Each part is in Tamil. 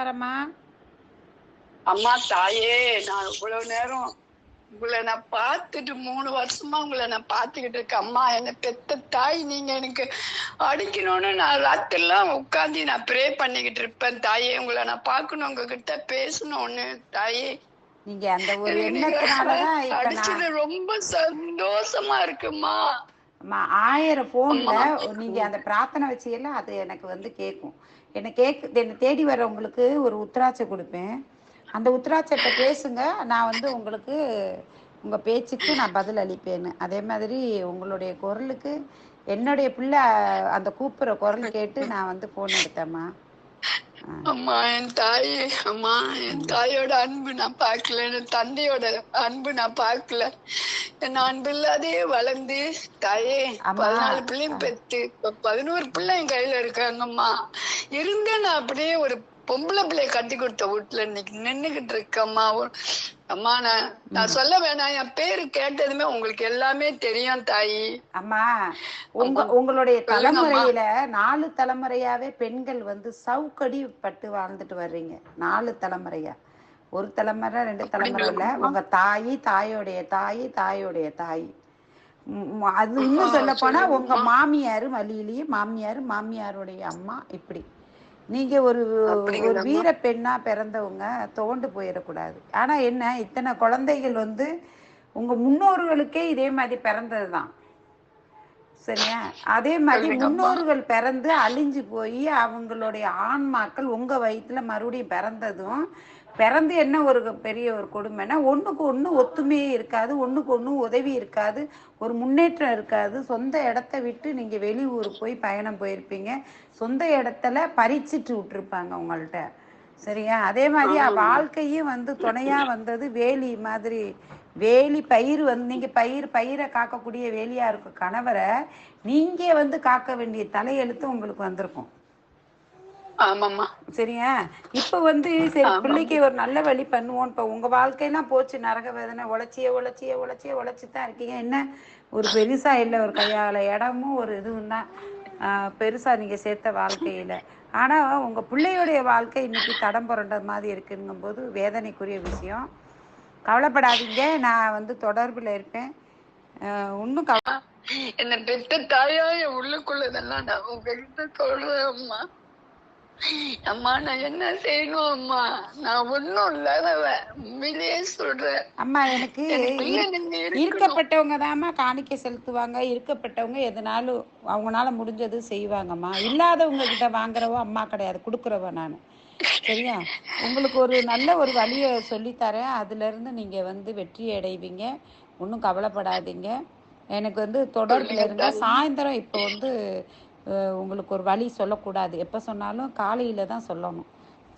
நமஸ்காரம்மா அம்மா தாயே நான் இவ்வளவு நேரம் உங்களை நான் பார்த்துட்டு மூணு வருஷமா உங்களை நான் பார்த்துக்கிட்டு இருக்கேன். அம்மா என்ன பெத்த தாய் நீங்க எனக்கு அடிக்கணும்னு நான் ராத்திரிலாம் உட்காந்து நான் ப்ரே பண்ணிக்கிட்டு இருப்பேன். தாயே உங்களை நான் பார்க்கணும் உங்ககிட்ட பேசணும்னு. தாயே நீங்க அந்த ஒரு அடிச்சது ரொம்ப சந்தோஷமா இருக்குமா? ஆயிரம் போன்ல நீங்க அந்த பிரார்த்தனை வச்சீங்கல்ல அது எனக்கு வந்து கேட்கும் என்ன கேக்கு என்னை தேடி வர்றவங்களுக்கு ஒரு உத்தராட்சை கொடுப்பேன். அந்த உத்தராட்சத்தை பேசுங்க நான் வந்து உங்களுக்கு உங்க பேச்சுக்கு நான் பதில் அளிப்பேன்னு. அதே மாதிரி உங்களுடைய குரலுக்கு என்னுடைய பிள்ளை அந்த கூப்பிடுற குரல் கேட்டு நான் வந்து போன் எடுத்தேம்மா. அம்மா என் தாய் அம்மா என் தாயோட அன்பு நான் பார்க்கல என் தந்தையோட அன்பு நான் பார்க்கல என் அன்பு இல்லாதே வளர்ந்து தாயே. பதினாலு பிள்ளையும் பெத்து பதினோரு பிள்ளை என் கையில இருக்காங்கம்மா இருந்த நான் அப்படியே ஒரு பொம்பளை பிள்ளைய கட்டி கொடுத்த வீட்டுல இன்னைக்கு நின்னுகிட்டு இருக்கம்மா. அம்மா நான் நான் சொல்ல வேணாம். என் பேரு கேட்டதுமே உங்களுக்கு எல்லாமே தெரியும் தாயி. அம்மா உங்க உங்களுடைய தலைமுறையில நாலு தலைமுறையாவே பெண்கள் வந்து சவுக்கடி பட்டு வாழ்ந்துட்டு வர்றீங்க. நாலு தலைமுறையா. ஒரு தலைமுறை ரெண்டு தலைமுறை இல்ல. உங்க தாயி தாயோடைய தாயி தாயோடைய தாய். அது இன்னும் சொல்ல போனா உங்க மாமியாரு வழியிலேயே மாமியார் மாமியாருடைய அம்மா இப்படி. நீங்க ஒரு ஒரு. வீர பெண்ணா பிறந்தவங்க தோண்டு போயிடக்கூடாது ஆனா என்ன இத்தனை குழந்தைகள் வந்து உங்க முன்னோர்களுக்கே இதே மாதிரி பிறந்ததுதான் சரியா அதே மாதிரி. முன்னோர்கள் பிறந்து அழிஞ்சு போய் அவங்களுடைய ஆன்மாக்கள் உங்க வயித்துல மறுபடியும் பிறந்ததும் பிறந்து என்ன ஒரு பெரிய ஒரு கொடுமைன்னா ஒண்ணுக்கு ஒண்ணு ஒத்துமையே இருக்காது ஒண்ணுக்கு ஒண்ணு உதவி இருக்காது ஒரு முன்னேற்றம் இருக்காது. சொந்த இடத்த விட்டு நீங்க வெளியூர் போய் பயணம் போயிருப்பீங்க. சொந்த இடத்துல பறிச்சிட்டு விட்டுருப்பாங்க உங்கள்ட்ட. சரியா? அதே மாதிரி வாழ்க்கையும் வந்து துணையா வந்தது வேலி மாதிரி. வேலி பயிர் வந்து நீங்க பயிர் பயிரை காக்கக்கூடிய வேலியா இருக்க கணவரை நீங்க வந்து காக்க வேண்டிய தலையெழுத்து உங்களுக்கு வந்திருக்கும். சரியா? இப்ப வந்து சரி பிள்ளைக்கு ஒரு நல்ல வழி பண்ணுவோம். இப்ப உங்க வாழ்க்கையெல்லாம் போச்சு. நரக வேதனை உழைச்சியே உழைச்சியே உழைச்சியே உழைச்சி தான் இருக்கீங்க. என்ன? ஒரு பெருசா இல்லை ஒரு கையால இடமும் ஒரு இதுவும் தான். பெருசா நீங்க சேர்த்த வாழ்க்கையில. ஆனா உங்க பிள்ளையுடைய வாழ்க்கை இன்னைக்கு தடம் புரண்ட மாதிரி இருக்குங்கும் போது வேதனைக்குரிய விஷயம். கவலைப்படாதீங்க. நான் வந்து தொடர்புல இருப்பேன். ஒண்ணும் கவ என்ன பெத்த தாயா என் உள்ளுக்குள்ளதெல்லாம் நான் உங்ககிட்ட சொல்றேன் அம்மா. அம்மா நான் என்ன செய்யணும் அம்மா? நான் ஒண்ணும் இல்லாதவ உண்மையிலேயே சொல்றேன். அம்மா எனக்கு. இருக்கப்பட்டவங்க தாம்மா காணிக்கை செலுத்துவாங்க. இருக்கப்பட்டவங்க எதனாலும் அவங்களால முடிஞ்சது செய்வாங்கம்மா. இல்லாதவங்க கிட்ட வாங்குறவோ அம்மா கிடையாது. கொடுக்குறவ நான். சரியா? உங்களுக்கு ஒரு நல்ல ஒரு வழியை சொல்லித்தரேன் அதுல இருந்து நீங்க வந்து வெற்றி அடைவீங்க. ஒன்றும் கவலைப்படாதீங்க. எனக்கு வந்து தொடர்பில் இருங்க. சாயந்தரம் இப்போ வந்து உங்களுக்கு ஒரு வழி சொல்லக்கூடாது. எப்போ சொன்னாலும் காலையில தான் சொல்லணும்.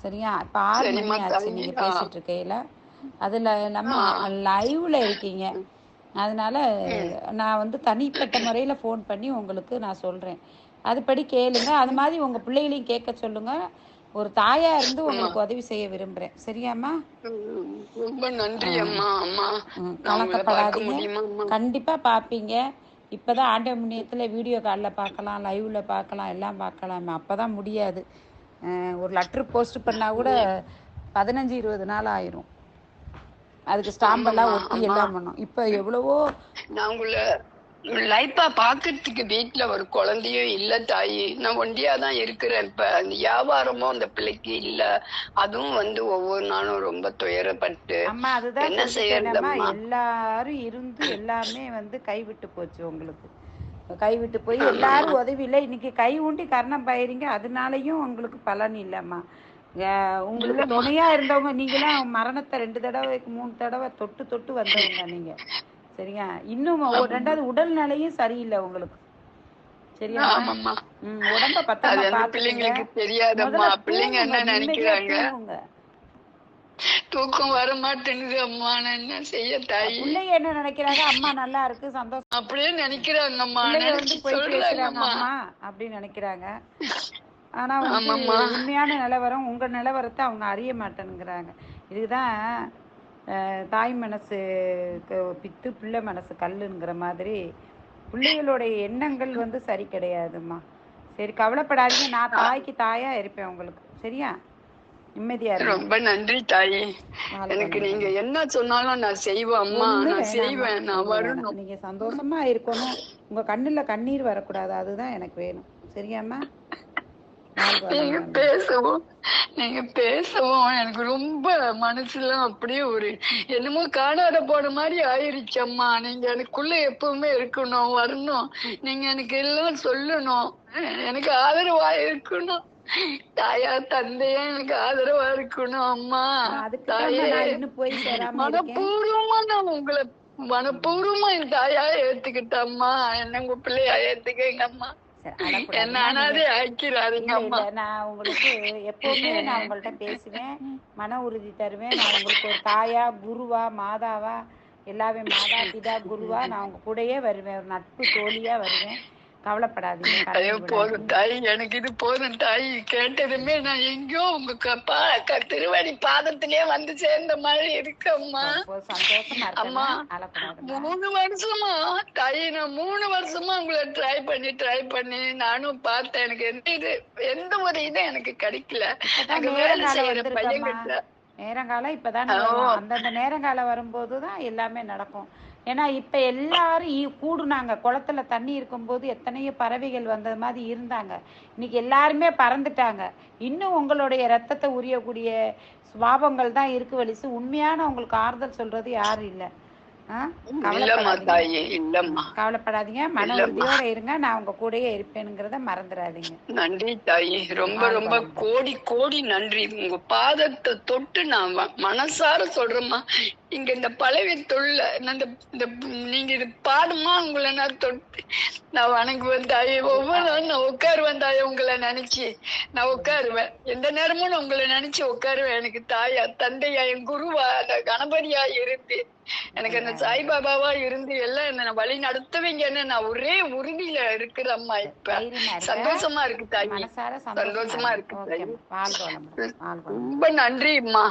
சரியா? இப்போ ஆறு மணி ஆச்சு. நீங்க. பேசிட்டு இருக்கையில. அதுல நம்ம லைவ்ல இருக்கீங்க. அதனால நான் வந்து தனிப்பட்ட முறையில ஃபோன் பண்ணி உங்களுக்கு நான் சொல்றேன். அதுபடி கேளுங்க. அது மாதிரி உங்க பிள்ளைகளையும் கேட்க சொல்லுங்க. ஒரு தாயா இருந்து உங்களுக்கு உதவி செய்ய விரும்புறேன். சரியாம்மா? ரொம்ப நன்றி அம்மா அம்மா. கலக்கப்படாதீங்க கண்டிப்பா பாப்பீங்க இப்பதான் ஆண்ட முன்னியத்துல வீடியோ காலில் பார்க்கலாம் லைவ்ல பார்க்கலாம் எல்லாம் பார்க்கலாம். அப்பதான் முடியாது. அஹ் ஒரு லெட்டர் போஸ்ட் பண்ணா கூட பதினஞ்சு இருபது நாள் ஆயிரும். அதுக்கு ஸ்டாம்ப் எல்லாம் ஒட்டி எல்லாம் பண்ணும். இப்ப எவ்வளவோ நான் உங்களை லைப்பா பாக்குறதுக்கு வீட்டுல ஒரு குழந்தையும் இல்ல தாயி. நான் ஒண்டியா தான் இருக்கிறேன். இப்ப அந்த வியாபாரமும் அந்த பிள்ளைக்கு இல்ல. அதுவும் வந்து ஒவ்வொரு நாளும் ரொம்ப துயரப்பட்டு. என்ன செய்யறதம்மா? எல்லாரும் இருந்து எல்லாமே வந்து கைவிட்டு போச்சு உங்களுக்கு. கைவிட்டு போய் எல்லாரும் உதவி இல்லை இன்னைக்கு கை ஊண்டி கர்ணம் பயிரிங்க அதனாலயும் உங்களுக்கு பலன் இல்லைம்மா. உங்களுக்கு துணையா இருந்தவங்க நீங்களாம் மரணத்தை ரெண்டு தடவைக்கு மூணு தடவை தொட்டு தொட்டு வந்தவங்க நீங்க. சரியா? இன்னும் ஒரு ரெண்டாவது உடல்நிலையும் சரியில்லை உங்களுக்கு. சரியா? உடம்ப பாத்துக்கங்க பிள்ளைங்களுக்கு தெரியாதம்மா. பிள்ளைங்க என்ன நினைக்கிறாங்க. தூக்கம் வர மாட்டேங்குது அம்மா. நான் என்ன செய்ய தாயி? பிள்ளைங்க என்ன நினைக்கிறாங்க? அம்மா நல்லா இருக்கு சந்தோஷம். அப்படியே நினைக்கிறாங்கம்மா. வந்து அம்மா அப்படின்னு நினைக்கிறாங்க. ஆனா. உண்மையான நிலவரம் உங்க நிலவரத்தை அவங்க அறிய மாட்டேனுங்கிறாங்க இதுதான் தாய் மனசு பித்து பிள்ளை மனசு கல்லுங்கிற மாதிரி பிள்ளைகளுடைய எண்ணங்கள் வந்து சரி கிடையாதும்மா. சரி கவலைப்படாதீங்க. நான் தாய்க்கு தாயா இருப்பேன் உங்களுக்கு. சரியா? நிம்மதியா ரொம்ப நன்றி தாயி. எனக்கு. நீங்க என்ன சொன்னாலும் நான் செய்வேன் அம்மா. நான் செய்வேன். நான். வரணும் நீங்க சந்தோஷமா இருக்கணும். உங்க கண்ணுல கண்ணீர் வரக்கூடாது. அதுதான் எனக்கு வேணும். சரியாம்மா? நீங்க. பேசவும் நீங்க பேசவும் எனக்கு ரொம்ப மனசுலாம் அப்படியே ஒரு என்னமோ காணாத போன மாதிரி ஆயிருச்சு அம்மா. நீங்க எனக்குள்ள எப்பவுமே இருக்கணும் வரணும். நீங்க எனக்கு எல்லாம் சொல்லணும். எனக்கு ஆதரவா இருக்கணும். தாயா தந்தையா எனக்கு ஆதரவா இருக்கணும் அம்மா. தாயே மனப்பூர்வமா நான் உங்களை மனப்பூர்வமா என் தாயா ஏத்துக்கிட்டம்மா என்ன உங்க பிள்ளையா ஏத்துக்கங்க அம்மா. நான் உங்களுக்கு எப்பவுமே நான் உங்கள்ட்ட பேசுவேன் மன உறுதி தருவேன். நான் உங்களுக்கு ஒரு தாயா குருவா மாதாவா எல்லாமே மாதா பிதா குருவா நான் உங்க கூடயே வருவேன் ஒரு நட்பு தோழியா வருவேன். கவலைப்படாதீங்க போதும். தாய் எனக்கு இது போதும் தாய். கேட்டதுமே நான் எங்கேயோ உங்க திருவடி பாதத்திலே வந்து சேர்ந்த மாதிரி இருக்கம்மா. சந்தோஷமா அம்மா. மூணு வருஷமா தாய் நான் மூணு வருஷமா உங்களை ட்ரை பண்ணி ட்ரை பண்ணி நானும் பார்த்தேன். எனக்கு எந்த இது எந்த ஒரு இதுவும் எனக்கு கிடைக்கல. அங்க வேலை செய்யற பையன்கிட்ட. நேரங்காலம் இப்பதானே அந்தந்த நேரங்காலம் வரும்போது தான் எல்லாமே நடக்கும். ஏன்னா இப்ப எல்லாரும் கூடுனாங்க. குளத்துல தண்ணி இருக்கும்போது எத்தனையோ பறவைகள் வந்தது மாதிரி இருந்தாங்க. இன்னைக்கு எல்லாருமே பறந்துட்டாங்க. இன்னும் உங்களுடைய ரத்தத்தை உரியக்கூடிய சுபாவங்கள் தான் இருக்கு வலிசு. உண்மையான உங்களுக்கு ஆறுதல் சொல்றது யாரும் இல்லை. கவலைப்படாதீங்க. தாயே இல்லம்மா. கவலைப்படாதீங்க. மன. உறுதியோட இருங்க. நான் உங்க கூடயே இருப்பேனுங்கிறத மறந்துடாதீங்க. நன்றி தாயி. ரொம்ப ரொம்ப. கோடி கோடி நன்றி. உங்க பாதத்தை தொட்டு நான் மனசார சொல்றேம்மா. இங்க இந்த பழவி தொழில இந்த நீங்க இது பாடுமா? உங்களை நான் தொட்டு நான் வணங்குவேன் தாயே. ஒவ்வொரு நாளும் நான் உட்காருவேன் தாயே உங்களை நினைச்சு. நான் உட்காருவேன். எந்த நேரமும் நான் உங்களை நினைச்சு உட்காருவேன் எனக்கு தாயா தந்தையா என் குருவா கணபதியா இருந்து எனக்கு அந்த சாய்பாபாவா இருந்து எல்லாம் என்ன வழி நடத்துவீங்கன்னு நான் ஒரே உறுதியில இருக்கிறேம்மா இப்ப. தைரியமா இருங்க. சந்தோஷமா இருக்கு தாயி. சந்தோஷமா இருக்கு தாயி. ரொம்ப நன்றிம்மா.